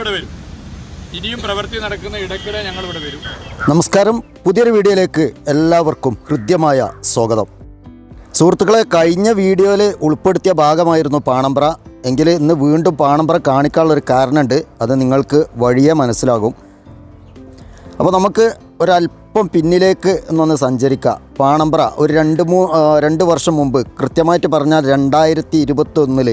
ഇവിടെ വരും. ഇനിയും പ്രവൃത്തി നടക്കുന്ന ഇടയ്ക്കിടെ ഞങ്ങൾ ഇവിടെ വരും. നമസ്കാരം. പുതിയൊരു വീഡിയോയിലേക്ക് എല്ലാവർക്കും ഹൃദ്യമായ സ്വാഗതം. സുഹൃത്തുക്കളെ കഴിഞ്ഞ വീഡിയോയിൽ ഉൾപ്പെടുത്തിയ ഭാഗമായിരുന്നു പാണമ്പ്ര. എങ്കിൽ ഇന്ന് വീണ്ടും പാണമ്പ്ര കാണിക്കാനുള്ളൊരു കാരണമുണ്ട്. അത് നിങ്ങൾക്ക് വഴിയെ മനസ്സിലാകും. അപ്പോൾ നമുക്ക് ഒരല്പം പിന്നിലേക്ക് എന്നൊന്ന് സഞ്ചരിക്കുക പാണമ്പ്ര ഒരു രണ്ട് മൂ രണ്ട് വർഷം മുമ്പ് കൃത്യമായിട്ട് പറഞ്ഞാൽ രണ്ടായിരത്തി ഇരുപത്തൊന്നിൽ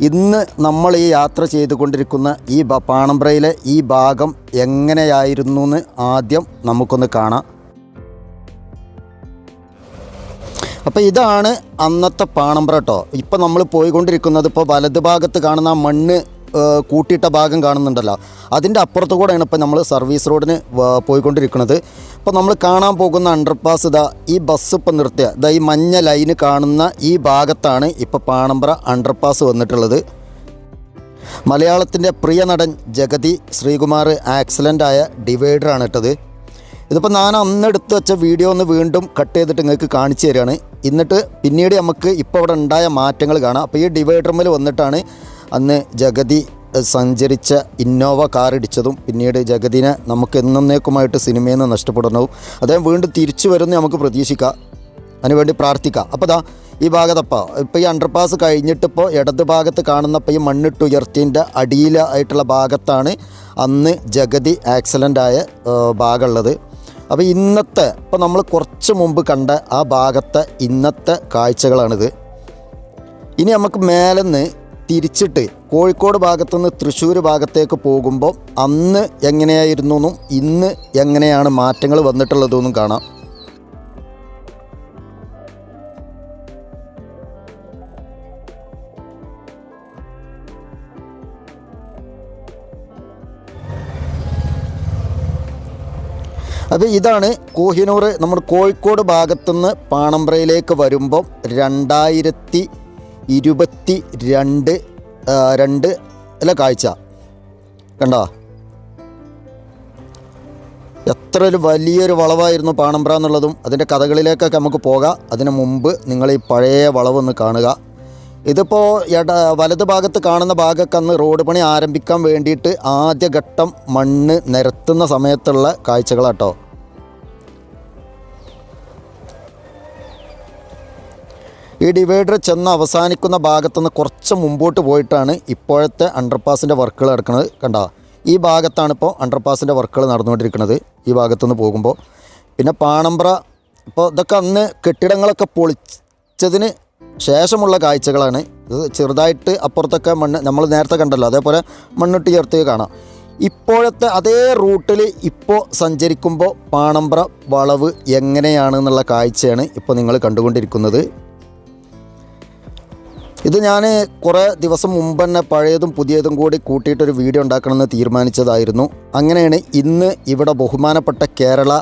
ഇന്ന് നമ്മൾ ഈ യാത്ര ചെയ്തുകൊണ്ടിരിക്കുന്ന ഈ പാണമ്പ്രയിലെ ഈ ഭാഗം എങ്ങനെയായിരുന്നു എന്ന് ആദ്യം നമുക്കൊന്ന് കാണാം. അപ്പോൾ ഇതാണ് അന്നത്തെ പാണമ്പ്ര കേട്ടോ. ഇപ്പോൾ നമ്മൾ പോയിക്കൊണ്ടിരിക്കുന്നത് ഇപ്പോൾ വലത് ഭാഗത്ത് കാണുന്ന മണ്ണ് കൂട്ടിയിട്ട ഭാഗം കാണുന്നുണ്ടല്ലോ. അതിന്റെ അപ്പുറത്ത് കൂടെയാണ് ഇപ്പോൾ നമ്മൾ സർവീസ് റോഡിന് പോയിക്കൊണ്ടിരിക്കുന്നത്. ഇപ്പോൾ നമ്മൾ കാണാൻ പോകുന്ന അണ്ടർപാസ് ഇതാ ഈ ബസ് ഇപ്പം നിർത്തിയ. ഇതാ ഈ മഞ്ഞ ലൈന് കാണുന്ന ഈ ഭാഗത്താണ് ഇപ്പോൾ പാണമ്പ്ര അണ്ടർപാസ് വന്നിട്ടുള്ളത്. മലയാളത്തിന്റെ പ്രിയ നടൻ ജഗതി ശ്രീകുമാർ ആക്സിലന്റ് ആയ ഡിവൈഡറാണ് ഇട്ടത്. ഇതിപ്പോൾ ഞാൻ അന്ന് എടുത്ത് വെച്ച വീഡിയോ ഒന്ന് വീണ്ടും കട്ട് ചെയ്തിട്ട് നിങ്ങൾക്ക് കാണിച്ചു തരികയാണ്. എന്നിട്ട് പിന്നീട് നമുക്ക് ഇപ്പോൾ അവിടെ ഉണ്ടായ മാറ്റങ്ങൾ കാണാം. അപ്പോൾ ഈ ഡിവൈഡർമിൽ വന്നിട്ടാണ് അന്ന് ജഗതി സഞ്ചരിച്ച ഇന്നോവ കാർ ഇടിച്ചതും പിന്നീട് ജഗതിനെ നമുക്ക് എന്നേക്കുമായിട്ട് സിനിമയിൽ നിന്ന് നഷ്ടപ്പെടുന്നതും. അദ്ദേഹം വീണ്ടും തിരിച്ചു വരുന്ന നമുക്ക് പ്രതീക്ഷിക്കാം. അതിനുവേണ്ടി പ്രാർത്ഥിക്കാം. അപ്പോൾ ദാ ഈ ഭാഗത്തപ്പോൾ ഇപ്പോൾ ഈ അണ്ടർപാസ് കഴിഞ്ഞിട്ടിപ്പോൾ ഇടത് ഭാഗത്ത് കാണുന്നപ്പോൾ ഈ മണ്ണിട്ടുയർത്തിന്റെ അടിയിലായിട്ടുള്ള ഭാഗത്താണ് അന്ന് ജഗതി ആക്സിഡന്റ് ആയ ഭാഗമുള്ളത്. അപ്പോൾ ഇന്നത്തെ ഇപ്പോൾ നമ്മൾ കുറച്ച് മുമ്പ് കണ്ട ആ ഭാഗത്തെ ഇന്നത്തെ കാഴ്ചകളാണിത്. ഇനി നമുക്ക് മേലെന്ന് തിരിച്ചിട്ട് കോഴിക്കോട് ഭാഗത്തുനിന്ന് തൃശ്ശൂർ ഭാഗത്തേക്ക് പോകുമ്പോൾ അന്ന് എങ്ങനെയായിരുന്നു എന്നും ഇന്ന് എങ്ങനെയാണ് മാറ്റങ്ങൾ വന്നിട്ടുള്ളതെന്നും കാണാം. അപ്പോൾ ഇതാണ് കോഹിനൂർ നമ്മുടെ കോഴിക്കോട് ഭാഗത്തുനിന്ന് പാണമ്പ്രയിലേക്ക് വരുമ്പം രണ്ടായിരത്തി ഇരുപത്തി രണ്ട് രണ്ട് അല്ല കാഴ്ച. കണ്ടോ? എത്ര ഒരു വലിയൊരു വളവായിരുന്നു പാണമ്പ്ര എന്നുള്ളതും അതിന്റെ കഥകളിലേക്കൊക്കെ നമുക്ക് പോകാം. അതിന് മുമ്പ് നിങ്ങൾ ഈ പഴയ വളവൊന്ന് കാണുക. ഇതിപ്പോൾ ഇട വലത് ഭാഗത്ത് കാണുന്ന ഭാഗമൊക്കെ അന്ന് റോഡ് പണി ആരംഭിക്കാൻ വേണ്ടിയിട്ട് ആദ്യഘട്ടം മണ്ണ് നിരത്തുന്ന സമയത്തുള്ള കാഴ്ചകളാട്ടോ. ഈ ഡിവൈഡർ ചെന്ന് അവസാനിക്കുന്ന ഭാഗത്തുനിന്ന് കുറച്ച് മുമ്പോട്ട് പോയിട്ടാണ് ഇപ്പോഴത്തെ അണ്ടർപാസിന്റെ വർക്കുകൾ നടക്കുന്നത്. കണ്ട? ഈ ഭാഗത്താണ് ഇപ്പോൾ അണ്ടർപാസിന്റെ വർക്കുകൾ നടന്നുകൊണ്ടിരിക്കുന്നത്. ഈ ഭാഗത്തുനിന്ന് പോകുമ്പോൾ. പിന്നെ പാണമ്പ്ര ഇപ്പോൾ ഇതൊക്കെ അന്ന് കെട്ടിടങ്ങളൊക്കെ പൊളിച്ചതിന് ശേഷമുള്ള കാഴ്ചകളാണ്. ഇത് ചെറുതായിട്ട് അപ്പുറത്തൊക്കെ മണ്ണ് നമ്മൾ നേരത്തെ കണ്ടല്ലോ അതേപോലെ മണ്ണിട്ട് ചേർത്ത് കാണാം. ഇപ്പോഴത്തെ അതേ റൂട്ടിൽ ഇപ്പോൾ സഞ്ചരിക്കുമ്പോൾ പാണമ്പ്ര വളവ് എങ്ങനെയാണ് എന്നുള്ള കാഴ്ചയാണ് ഇപ്പോൾ നിങ്ങൾ കണ്ടുകൊണ്ടിരിക്കുന്നത്. ഇത് ഞാൻ കുറേ ദിവസം മുമ്പ് തന്നെ പഴയതും പുതിയതും കൂടി കൂട്ടിയിട്ടൊരു വീഡിയോ ഉണ്ടാക്കണമെന്ന് തീരുമാനിച്ചതായിരുന്നു. അങ്ങനെയാണ് ഇന്ന് ഇവിടെ ബഹുമാനപ്പെട്ട കേരള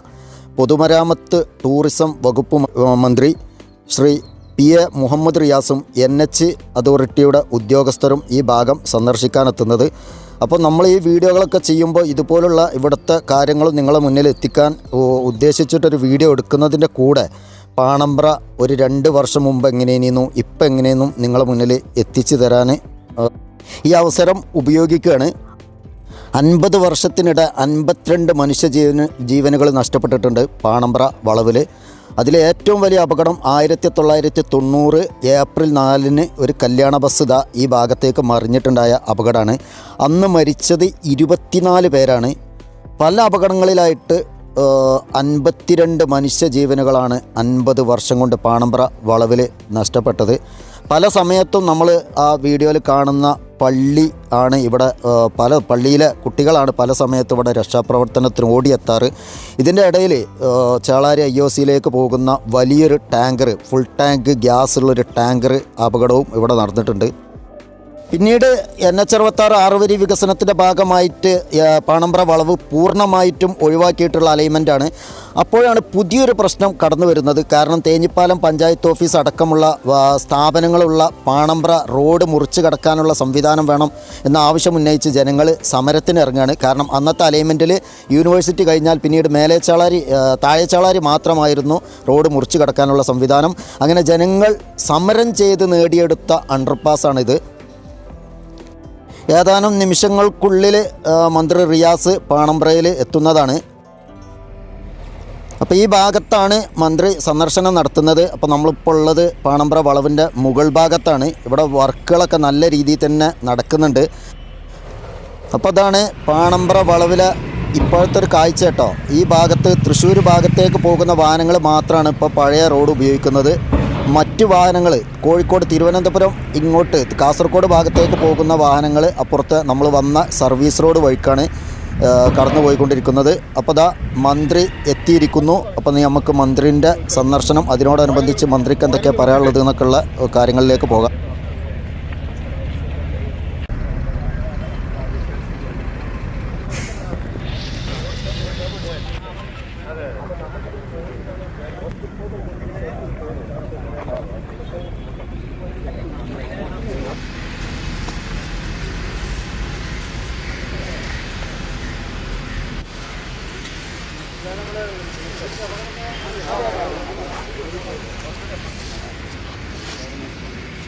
പൊതുമരാമത്ത് ടൂറിസം വകുപ്പ് മന്ത്രി ശ്രീ പി എ മുഹമ്മദ് റിയാസും എൻ എച്ച് അതോറിറ്റിയുടെ ഉദ്യോഗസ്ഥരും ഈ ഭാഗം സന്ദർശിക്കാനെത്തുന്നത്. അപ്പോൾ നമ്മൾ ഈ വീഡിയോകളൊക്കെ ചെയ്യുമ്പോൾ ഇതുപോലുള്ള ഇവിടുത്തെ കാര്യങ്ങളും നിങ്ങളെ മുന്നിൽ എത്തിക്കാൻ ഉദ്ദേശിച്ചിട്ടൊരു വീഡിയോ എടുക്കുന്നതിന്റെ കൂടെ പാണമ്പ്ര ഒരു രണ്ട് വർഷം മുമ്പ് എങ്ങനെയെന്നു ഇപ്പം എങ്ങനെയെന്നും നിങ്ങളെ മുന്നിൽ എത്തിച്ചു തരാൻ ഈ അവസരം ഉപയോഗിക്കുകയാണ്. അൻപത് വർഷത്തിനിടെ അൻപത്തിരണ്ട് മനുഷ്യ ജീവന ജീവനുകൾ നഷ്ടപ്പെട്ടിട്ടുണ്ട് പാണമ്പ്ര വളവിൽ അതിലെ ഏറ്റവും വലിയ അപകടം ആയിരത്തി തൊള്ളായിരത്തി തൊണ്ണൂറ് ഏപ്രിൽ നാലിന് ഒരു കല്യാണ ബസ് ഇതാ ഈ ഭാഗത്തേക്ക് മറിഞ്ഞിട്ടുണ്ടായ അപകടമാണ്. അന്ന് മരിച്ചത് ഇരുപത്തിനാല് പേരാണ്. പല അപകടങ്ങളിലായിട്ട് അൻപത്തിരണ്ട് മനുഷ്യജീവനുകളാണ് അൻപത് വർഷം കൊണ്ട് പാണമ്പ്ര വളവിൽ നഷ്ടപ്പെട്ടത്. പല സമയത്തും നമ്മൾ ആ വീഡിയോയിൽ കാണുന്ന പള്ളി ആണ് ഇവിടെ പല പള്ളിയിലെ കുട്ടികളാണ് പല സമയത്തും ഇവിടെ രക്ഷാപ്രവർത്തനത്തിന് ഓടിയെത്താറ്. ഇതിന്റെ ഇടയിൽ ചേളാരി ഐ ഒ സിയിലേക്ക് പോകുന്ന വലിയൊരു ടാങ്കർ ഫുൾ ടാങ്ക് ഗ്യാസ് ഉള്ളൊരു ടാങ്കർ അപകടവും ഇവിടെ നടന്നിട്ടുണ്ട്. പിന്നീട് എൻ എച്ച് അറുപത്താറ് ആറുവരി വികസനത്തിന്റെ ഭാഗമായിട്ട് പാണമ്പ്ര വളവ് പൂർണമായിട്ടും ഒഴിവാക്കിയിട്ടുള്ള അലൈൻമെന്റാണ് അപ്പോഴാണ് പുതിയൊരു പ്രശ്നം കടന്നു വരുന്നത്. കാരണം തേഞ്ഞിപ്പാലം പഞ്ചായത്ത് ഓഫീസ് അടക്കമുള്ള സ്ഥാപനങ്ങളുള്ള പാണമ്പ്ര റോഡ് മുറിച്ച് കടക്കാനുള്ള സംവിധാനം വേണം എന്ന ആവശ്യം ഉന്നയിച്ച് ജനങ്ങൾ സമരത്തിന് ഇറങ്ങുകയാണ് കാരണം അന്നത്തെ അലൈൻമെന്റിൽ യൂണിവേഴ്സിറ്റി കഴിഞ്ഞാൽ പിന്നീട് മേലേച്ചാളാരി താഴേച്ചാളാരി മാത്രമായിരുന്നു റോഡ് മുറിച്ച് കടക്കാനുള്ള സംവിധാനം. അങ്ങനെ ജനങ്ങൾ സമരം ചെയ്ത് നേടിയെടുത്ത അണ്ടർപാസാണിത്. ഏതാനും നിമിഷങ്ങൾക്കുള്ളിൽ മന്ത്രി റിയാസ് പാണമ്പ്രയിൽ എത്തുന്നതാണ്. അപ്പോൾ ഈ ഭാഗത്താണ് മന്ത്രി സന്ദർശനം നടത്തുന്നത്. അപ്പോൾ നമ്മളിപ്പോൾ ഉള്ളത് പാണമ്പ്ര വളവിന്റെ മുകൾ ഭാഗത്താണ്. ഇവിടെ വർക്കുകളൊക്കെ നല്ല രീതിയിൽ തന്നെ നടക്കുന്നുണ്ട്. അപ്പോൾ അതാണ് പാണമ്പ്ര വളവിലെ ഇപ്പോഴത്തെ ഒരു കാഴ്ച കേട്ടോ. ഈ ഭാഗത്ത് തൃശ്ശൂർ ഭാഗത്തേക്ക് പോകുന്ന വാഹനങ്ങൾ മാത്രമാണ് ഇപ്പോൾ പഴയ റോഡ് ഉപയോഗിക്കുന്നത്. മറ്റ് വാഹനങ്ങൾ കോഴിക്കോട് തിരുവനന്തപുരം ഇങ്ങോട്ട് കാസർഗോഡ് ഭാഗത്തേക്ക് പോകുന്ന വാഹനങ്ങൾ അപ്പുറത്ത് നമ്മൾ വന്ന സർവീസ് റോഡ് വഴിക്കാണ് കടന്നു പോയിക്കൊണ്ടിരിക്കുന്നത് അപ്പോൾ ദാ മന്ത്രി എത്തിയിരിക്കുന്നു. അപ്പോൾ നമുക്ക് മന്ത്രിന്റെ സന്ദർശനം അതിനോടനുബന്ധിച്ച് മന്ത്രിക്ക് എന്തൊക്കെയാണ് പറയാനുള്ളത് എന്നൊക്കെയുള്ള കാര്യങ്ങളിലേക്ക് പോകാം.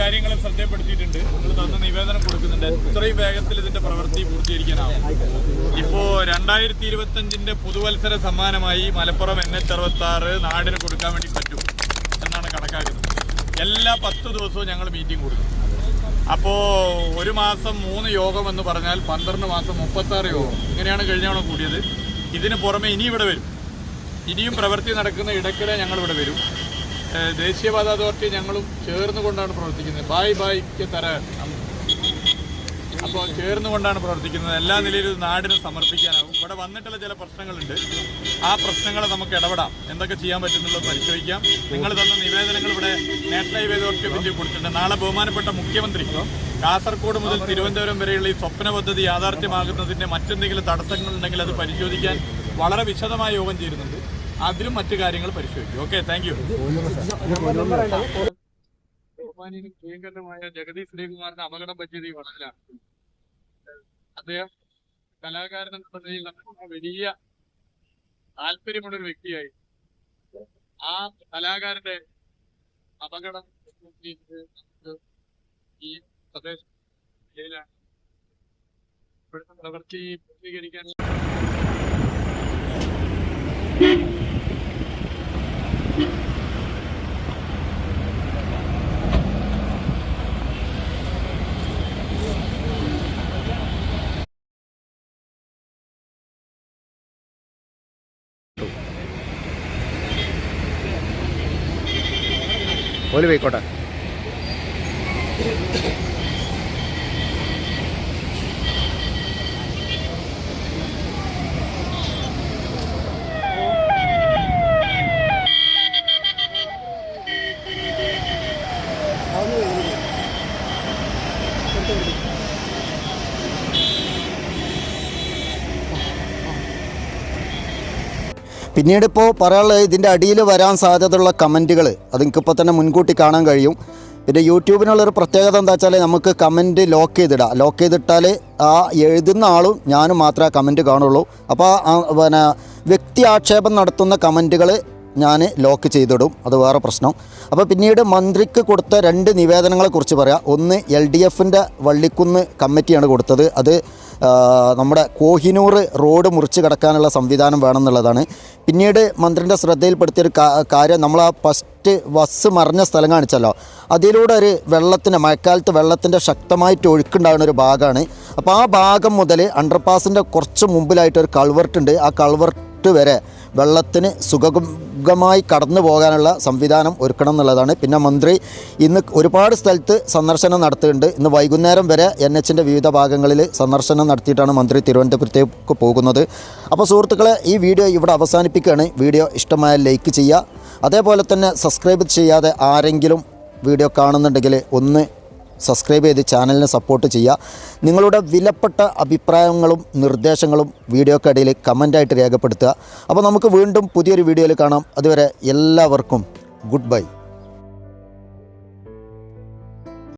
കാര്യങ്ങളും ശ്രദ്ധപ്പെടുത്തിയിട്ടുണ്ട് നിങ്ങൾ തന്ന നിവേദനം കൊടുക്കുന്നുണ്ട്. ഇത്രയും വേഗത്തിൽ ഇതിന്റെ പ്രവൃത്തി പൂർത്തീകരിക്കാനാവും. ഇപ്പോ രണ്ടായിരത്തി ഇരുപത്തി അഞ്ചിന്റെ പുതുവത്സര സമ്മാനമായി മലപ്പുറം എൻ എച്ച് അറുപത്തി ആറ് നാടിന് കൊടുക്കാൻ വേണ്ടി പറ്റും എന്നാണ് കണക്കാക്കുന്നത്. എല്ലാ പത്ത് ദിവസവും ഞങ്ങൾ മീറ്റിംഗ് കൊടുക്കും. അപ്പോ ഒരു മാസം മൂന്ന് യോഗം എന്ന് പറഞ്ഞാൽ പന്ത്രണ്ട് മാസം മുപ്പത്തി ആറ് യോഗം. ഇങ്ങനെയാണ് കഴിഞ്ഞ തവണ കൂടിയത്. ഇതിന് പുറമെ ഇനി ഇവിടെ വരും. ഇനിയും പ്രവൃത്തി നടക്കുന്ന ഇടയ്ക്കിടെ ഞങ്ങൾ ഇവിടെ വരും. ദേശീയപാത അതോറിറ്റി ഞങ്ങളും ചേർന്നുകൊണ്ടാണ് പ്രവർത്തിക്കുന്നത്. ബായ് ബായ്ക്ക് തര. അപ്പോൾ ചേർന്നുകൊണ്ടാണ് പ്രവർത്തിക്കുന്നത്. എല്ലാ നിലയിലും നാടിന് സമർപ്പിക്കാനാവും. ഇവിടെ വന്നിട്ടുള്ള ചില പ്രശ്നങ്ങളുണ്ട്. ആ പ്രശ്നങ്ങളെ നമുക്ക് ഇടപെടാം. എന്തൊക്കെ ചെയ്യാൻ പറ്റുന്നുള്ളത് പരിശോധിക്കാം. നിങ്ങൾ തന്ന നിവേദനങ്ങൾ ഇവിടെ national highway authority of India കൊടുത്തിട്ടുണ്ട്. നാളെ ബഹുമാനപ്പെട്ട മുഖ്യമന്ത്രി കാസർഗോഡ് മുതൽ തിരുവനന്തപുരം വരെയുള്ള ഈ സ്വപ്ന പദ്ധതി യാഥാർത്ഥ്യമാകുന്നതിന്റെ മറ്റെന്തെങ്കിലും തടസ്സങ്ങളുണ്ടെങ്കിൽ അത് പരിശോധിക്കാൻ വളരെ വിശദമായ യോഗം ചേരുന്നുണ്ട്. അതിലും മറ്റു കാര്യങ്ങൾ പരിശോധിക്കും. ഓക്കെ താങ്ക് യു ബഹുമാനീയനും പ്രിയങ്കരനുമായ ജഗദീഷ് ശ്രീകുമാറിന് അപകടം പറ്റിയത് ഈ വളവിലാണ്. അദ്ദേഹം കലാകാരൻ എന്ന നിലയിൽ നമുക്ക് വലിയ താല്പര്യമുള്ള ഒരു വ്യക്തിയായി. ആ കലാകാരന്റെ അപകടം ഈ പ്രദേശം ഇവിടുത്തെ പ്രവൃത്തി പൂർത്തീകരിക്കാൻ ഓൽ പോയിക്കോട്ടെ. പിന്നീട് ഇപ്പോൾ പറയാനുള്ളത് ഇതിന്റെ അടിയിൽ വരാൻ സാധ്യതയുള്ള കമന്റുകൾ അത് എനിക്കിപ്പോൾ തന്നെ മുൻകൂട്ടി കാണാൻ കഴിയും. പിന്നെ യൂട്യൂബിനുള്ളൊരു പ്രത്യേകത എന്താ വെച്ചാൽ നമുക്ക് കമന്റ് ലോക്ക് ചെയ്തിടാം. ലോക്ക് ചെയ്തിട്ടാൽ ആ എഴുതുന്ന ആളും ഞാനും മാത്രമേ കമന്റ് കാണുള്ളൂ. അപ്പോൾ പിന്നെ വ്യക്തി ആക്ഷേപം നടത്തുന്ന കമന്റുകൾ ഞാൻ ലോക്ക് ചെയ്തിടും. അത് വേറെ പ്രശ്നം. അപ്പോൾ പിന്നീട് മന്ത്രിക്ക് കൊടുത്ത രണ്ട് നിവേദനങ്ങളെക്കുറിച്ച് പറയാം. ഒന്ന് എൽ ഡി എഫിന്റെ വള്ളിക്കുന്ന് കമ്മിറ്റിയാണ് കൊടുത്തത്. അത് നമ്മുടെ കോഹിനൂർ റോഡ് മുറിച്ച് കിടക്കാനുള്ള സംവിധാനം വേണമെന്നുള്ളതാണ്. പിന്നീട് മന്ത്രിന്റെ ശ്രദ്ധയിൽപ്പെടുത്തിയൊരു കാര്യം നമ്മൾ ആ ഫസ്റ്റ് ബസ് മറിഞ്ഞ സ്ഥലം കാണിച്ചല്ലോ. അതിലൂടെ ഒരു വെള്ളത്തിന് മഴക്കാലത്ത് വെള്ളത്തിന്റെ ശക്തമായിട്ട് ഒഴുക്കുണ്ടാകുന്ന ഒരു ഭാഗമാണ്. അപ്പോൾ ആ ഭാഗം മുതൽ അണ്ടർപാസിന്റെ കുറച്ച് മുമ്പിലായിട്ട് ഒരു കൾവർട്ട് ഉണ്ട്. ആ കൾവർട്ട് വരെ വെള്ളത്തിന് സുഗമമായി കടന്നു പോകാനുള്ള സംവിധാനം ഒരുക്കണം എന്നുള്ളതാണ്. പിന്നെ മന്ത്രി ഇന്ന് ഒരുപാട് സ്ഥലത്ത് സന്ദർശനം നടത്തുന്നുണ്ട് ഇന്ന് വൈകുന്നേരം വരെ എൻ എച്ചിന്റെ വിവിധ ഭാഗങ്ങളിൽ സന്ദർശനം നടത്തിയിട്ടാണ് മന്ത്രി തിരുവനന്തപുരത്തേക്ക് പോകുന്നത്. അപ്പോൾ സുഹൃത്തുക്കളെ ഈ വീഡിയോ ഇവിടെ അവസാനിപ്പിക്കുകയാണ്. വീഡിയോ ഇഷ്ടമായ ലൈക്ക് ചെയ്യുക. അതേപോലെ തന്നെ സബ്സ്ക്രൈബ് ചെയ്യാതെ ആരെങ്കിലും വീഡിയോ കാണുന്നുണ്ടെങ്കിൽ ഒന്ന് സബ്സ്ക്രൈബ് ചെയ്ത് ചാനലിനെ സപ്പോർട്ട് ചെയ്യുക. നിങ്ങളുടെ വിലപ്പെട്ട അഭിപ്രായങ്ങളും നിർദ്ദേശങ്ങളും വീഡിയോക്കടിയിൽ കമന്റായിട്ട് രേഖപ്പെടുത്തുക. അപ്പോൾ നമുക്ക് വീണ്ടും പുതിയൊരു വീഡിയോയിൽ കാണാം. അതുവരെ എല്ലാവർക്കും ഗുഡ് ബൈ